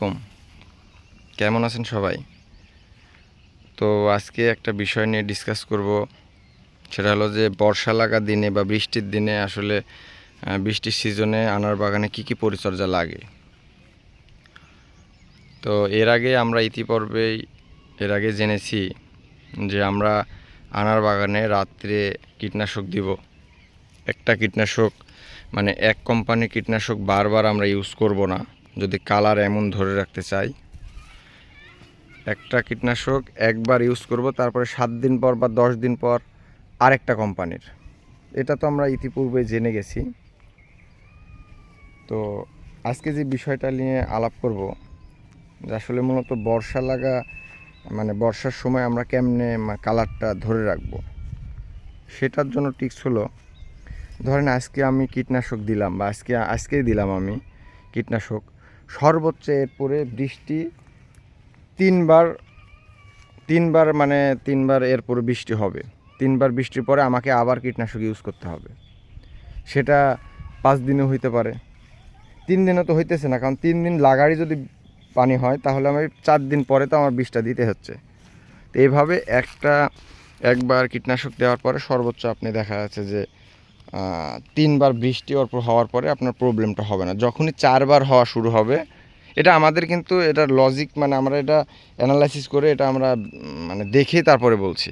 আলাইকুম। কেমন আছেন সবাই? তো আজকে একটা বিষয় নিয়ে ডিসকাস করব। সেটা হলো যে বর্ষা লাগা দিনে বা বৃষ্টির দিনে আসলে বৃষ্টির সিজনে আনার বাগানে কি কি পরিচর্যা লাগে? তো এর আগে আমরা ইতিপূর্বেই, এর আগে জেনেছি যে আমরা আনার বাগানে রাত্রে কীটনাশক দিব। একটা কীটনাশক মানে এক কোম্পানির কীটনাশক বারবার আমরা ইউজ করব না। যদি কালার এমন ধরে রাখতে চাই, একটা কীটনাশক একবার ইউজ করব, তারপরে সাত দিন পর বা দশ দিন পর আরেকটা কোম্পানির। এটা তো আমরা ইতিপূর্বে জেনে গেছি। তো আজকে যে বিষয়টা নিয়ে আলাপ করব, যে আসলে মূলত বর্ষা লাগা মানে বর্ষার সময় আমরা কেমনে কালারটা ধরে রাখব, সেটার জন্য টিক্স হলো, ধরেন আজকে আমি কীটনাশক দিলাম বা আজকে, আজকেই দিলাম আমি কীটনাশক সর্বোচ্চ এরপরে বৃষ্টি তিনবার তিনবার মানে তিনবার এরপরে বৃষ্টি হবে। তিনবার বৃষ্টির পরে আমাকে আবার কীটনাশক ইউজ করতে হবে। সেটা পাঁচ দিনও হইতে পারে। তিন দিনও তো হইতেছে না, কারণ তিন দিন লাগারই যদি পানি হয়, তাহলে আমি চার দিন পরে তো আমার বিষটা দিতে হচ্ছে। তো এইভাবে একটা, একবার কীটনাশক দেওয়ার পরে সর্বোচ্চ আপনি দেখা যাচ্ছে যে তিনবার বৃষ্টি অল্প হওয়ার পরে আপনার প্রবলেমটা হবে না। যখনই চারবার হওয়া শুরু হবে, এটা আমাদের কিন্তু এটা লজিক মানে আমরা এটা অ্যানালাইসিস করে এটা আমরা মানে দেখে তারপরে বলছি।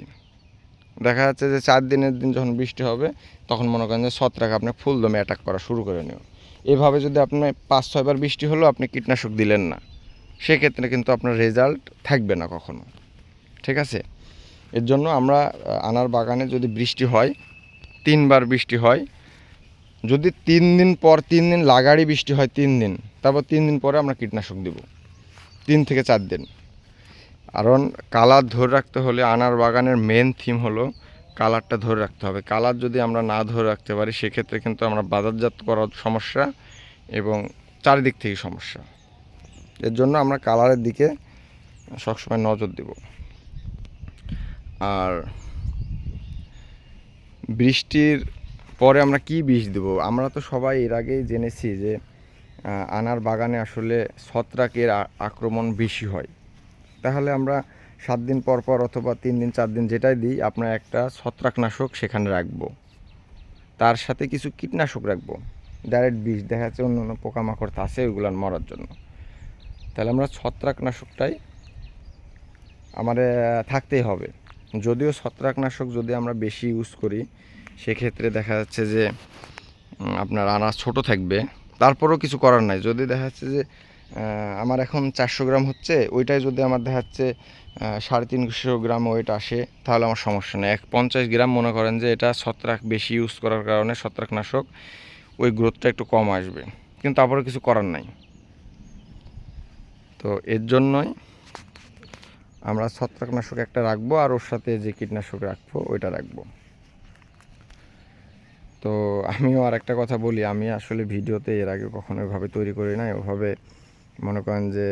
দেখা যাচ্ছে যে চার দিনের দিন যখন বৃষ্টি হবে, তখন মনে করেন যে ছত্রাক আপনি ফুলদমে অ্যাটাক করা শুরু করে নিও এভাবে যদি আপনি পাঁচ ছয়বার বৃষ্টি হলো, আপনি কীটনাশক দিলেন না। সেক্ষেত্রে কিন্তু আপনার রেজাল্ট থাকবে না কখনো। ঠিক আছে? এর জন্য আমরা আনার বাগানে যদি বৃষ্টি হয় তিনবার বৃষ্টি হয়। যদি তিন দিন পর তিন দিন লাগাড়ি বৃষ্টি হয় তিন দিন, তারপর তিন দিন পরে আমরা কীটনাশক দিব। তিন থেকে চার দিন। কারণ কালার ধরে রাখতে হলে আনার বাগানের মেন থিম হলো কালারটা ধরে রাখতে হবে। কালার যদি আমরা না ধরে রাখতে পারি, সেক্ষেত্রে কিন্তু আমরা বাজারজাত করার সমস্যা এবং চারিদিক থেকে সমস্যা। এর জন্য আমরা কালারের দিকে সবসময় নজর দেব। আর বৃষ্টির পরে আমরা কি বিষ দেব? আমরা তো সবাই এর আগেই জেনেছি যে আনার বাগানে আসলে ছত্রাকের আক্রমণ বেশি হয়। তাহলে আমরা সাত দিন পর পর অথবা তিন দিন, চার দিন যেটাই দিই আপনার একটা ছত্রাকনাশক সেখানে রাখব। তার সাথে কিছু কীটনাশক রাখব। ডাইরেক্ট বিষ, দেখা যাচ্ছে অন্য অন্য পোকামাকড় আছে ওইগুলো মরার জন্য। তাহলে আমরা ছত্রাকনাশকটাই আমার থাকতেই হবে। যদিও ছত্রাকনাশক যদি আমরা বেশি ইউজ করি, সেক্ষেত্রে দেখা যাচ্ছে যে আপনার আনাজ ছোট থাকবে। তারপরেও কিছু করার নাই। যদি দেখা যাচ্ছে যে আমার এখন চারশো গ্রাম হচ্ছে ওইটাই যদি আমার দেখা যাচ্ছে সাড়ে তিনশো গ্রাম ওয়েট আসে, তাহলে আমার সমস্যা নেই। এক পঞ্চাশ গ্রাম মনে করেন যে, এটা ছত্রাক বেশি ইউজ করার কারণে ছত্রাকনাশক, ওই গ্রোথটা একটু কম আসবে। কিন্তু তারপরে কিছু করার নাই। তো এর জন্যই আমরা ছত্রাকনাশক একটা রাখব আর ওর সাথে যে কীটনাশক রাখব, ওইটা রাখব। তো আমিও আর একটা কথা বলি, আমি আসলে ভিডিওতে এর আগে কখনো ওইভাবে তৈরি করি নাই, ওভাবে মনে করেন যে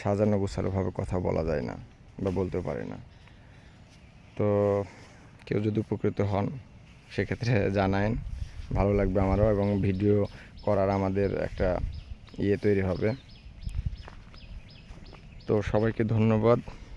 সাজানো গোছানোভাবে কথা বলা যায় না বা বলতে পারি না। তো কেউ যদি উপকৃত হন, সেক্ষেত্রে জানায়েন, ভালো লাগবে আমারও এবং ভিডিও করার আমাদের একটা ইয়ে তৈরি হবে। তো সবাইকে ধন্যবাদ।